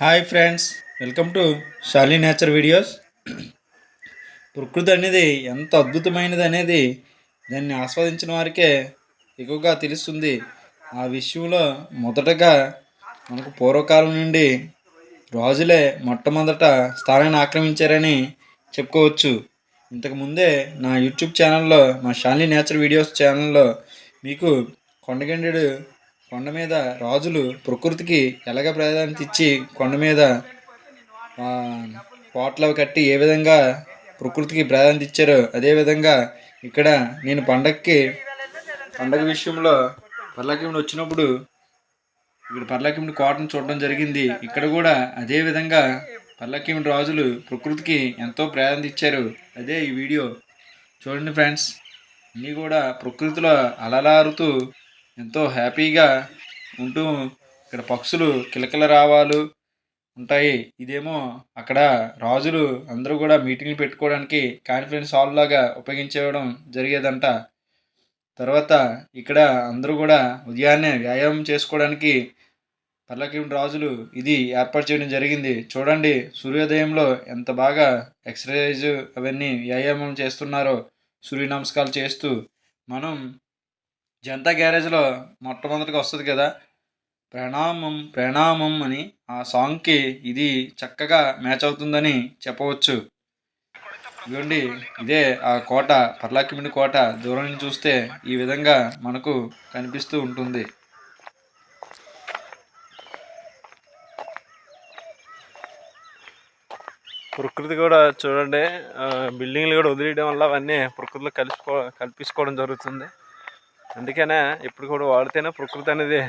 Hi friends welcome to Shali nature videos ప్రకృతి అనేది ఎంత అద్భుతమైనది అనేది దాన్ని ఆస్వాదించిన వారికే ఎక్కువగా తెలుస్తుంది. ఆ విషయంలో మొదటగా మనకు పూర్వకాలం నుండి రాజులే మొట్టమొదట స్థానాన్ని ఆక్రమించారని చెప్పుకోవచ్చు. ఇంతకు ముందే నా యూట్యూబ్ ఛానల్లో మా షాలీ నేచర్ వీడియోస్ ఛానల్లో మీకు కొండగండెడు కొండ మీద రాజులు ప్రకృతికి ఎలాగ ప్రాధాన్యత ఇచ్చి కొండ మీద ఆ, కోటలు కట్టి ఏ విధంగా ప్రకృతికి ప్రాధాన్యత ఇచ్చారో అదేవిధంగా ఇక్కడ నేను పండగకి పండగ విషయంలో పర్లాకిముడు వచ్చినప్పుడు ఇక్కడ పర్లాకిముడి కోటను చూడడం జరిగింది. ఇక్కడ కూడా అదే విధంగా పర్లాకిముడి రాజులు ప్రకృతికి ఎంతో ప్రాధాన్యత ఇచ్చారు. అదే ఈ వీడియో. చూడండి ఫ్రెండ్స్ అన్నీ కూడా ప్రకృతిలో అలలారుతూ ఎంతో హ్యాపీగా ఉంటూ ఇక్కడ పక్షులు కిలకిల రావాలు ఉంటాయి. ఇదేమో అక్కడ రాజులు అందరూ కూడా మీటింగ్లు పెట్టుకోవడానికి కాన్ఫరెన్స్ హాల్ లాగా ఉపయోగించడం జరిగేదంట. తర్వాత ఇక్కడ అందరూ కూడా ఉదయాన్నే వ్యాయామం చేసుకోవడానికి పల్లకిం రాజులు ఇది ఏర్పాటు చేయడం జరిగింది. చూడండి సూర్యోదయంలో ఎంత బాగా ఎక్సర్సైజ్ అవన్నీ వ్యాయామం చేస్తున్నారో సూర్య నమస్కారాలు చేస్తూ మనం జనతా గ్యారేజ్లో మొట్టమొదటిగా వస్తుంది కదా ప్రణామం ప్రణామం అని ఆ సాంగ్కి ఇది చక్కగా మ్యాచ్ అవుతుందని చెప్పవచ్చు. ఇదిగోండి ఇదే ఆ కోట పర్లాకిమిడి కోట దూరం నుంచి చూస్తే ఈ విధంగా మనకు కనిపిస్తూ ఉంటుంది. ప్రకృతి కూడా చూడండి బిల్డింగ్లు కూడా వదిలేయడం వల్ల అవన్నీ ప్రకృతిలో కలిసిపో కల్పించుకోవడం జరుగుతుంది. అందుకనే ఇప్పుడు కూడా వాడితేనే ప్రకృతి అనేది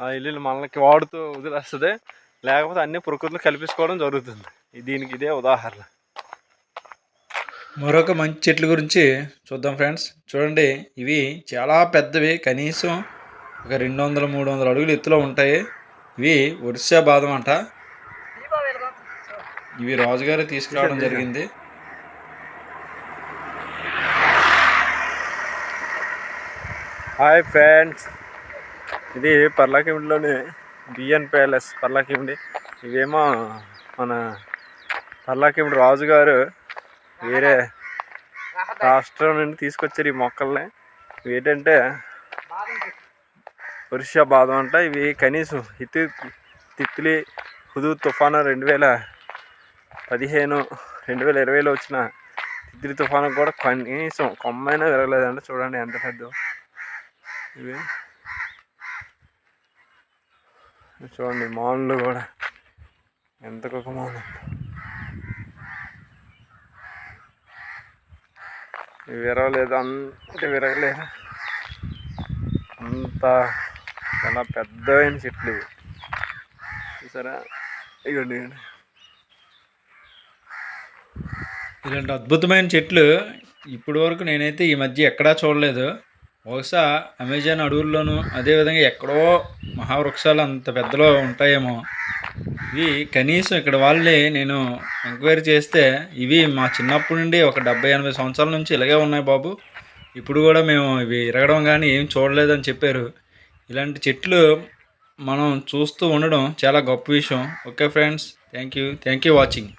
ఆ ఇల్లులు మనకి వాడుతూ వదిలేస్తుంది. లేకపోతే అన్ని ప్రకృతిలో కల్పించుకోవడం జరుగుతుంది. దీనికి ఇదే ఉదాహరణ. మరొక మంచి చెట్ల గురించి చూద్దాం ఫ్రెండ్స్. చూడండి ఇవి చాలా పెద్దవి. కనీసం ఒక రెండు వందల మూడు వందల అడుగులు ఎత్తులో ఉంటాయి. ఇవి ఒరిస్సా బాదం అంట. ఇవి రాజుగారు తీసుకురావడం జరిగింది. Hi friends. ఇది పర్లాకిమిడిలోని బిఎన్ ప్యాలెస్ పర్లాకిమిడి. ఇవేమో మన పర్లాకిమిడి రాజుగారు వేరే రాష్ట్రం నుండి తీసుకొచ్చారు ఈ మొక్కల్ని. ఇవి ఏంటంటే ఒరిస్సా బాదం అంట. ఇవి కనీసం హితు తిత్లీ హుదూ తుఫాను రెండు వేల పదిహేను రెండు వేల ఇరవైలో వచ్చిన తిత్లీ తుఫాను కూడా కనీసం కొమ్మైనా విరగలేదంట. చూడండి ఎంత పెద్ద ఇవి. చూడండి మాన్లు కూడా ఎంత ఒక మాన్ ఇవి విరగలేదు అంత విరగలేదు. అంత చాలా పెద్దవైన చెట్లు ఇవి. చూసారా? ఇగండి. ఇలాంటి అద్భుతమైన చెట్లు ఇప్పటి వరకు నేనైతే ఈ మధ్య ఎక్కడా చూడలేదు. బహుశా అమెజాన్ అడవుల్లోనూ అదేవిధంగా ఎక్కడో మహావృక్షాలు అంత పెద్దలో ఉంటాయేమో. ఇవి కనీసం ఇక్కడ వాళ్ళని నేను ఎంక్వైరీ చేస్తే ఇవి మా చిన్నప్పటి నుండి ఒక డెబ్బై ఎనభై సంవత్సరాల నుంచి ఇలాగే ఉన్నాయి బాబు. ఇప్పుడు కూడా మేము ఇవి ఇరగడం కానీ ఏం చూడలేదని చెప్పారు. ఇలాంటి చెట్లు మనం చూస్తూ ఉండడం చాలా గొప్ప విషయం. Okay friends thank you. Thank you watching.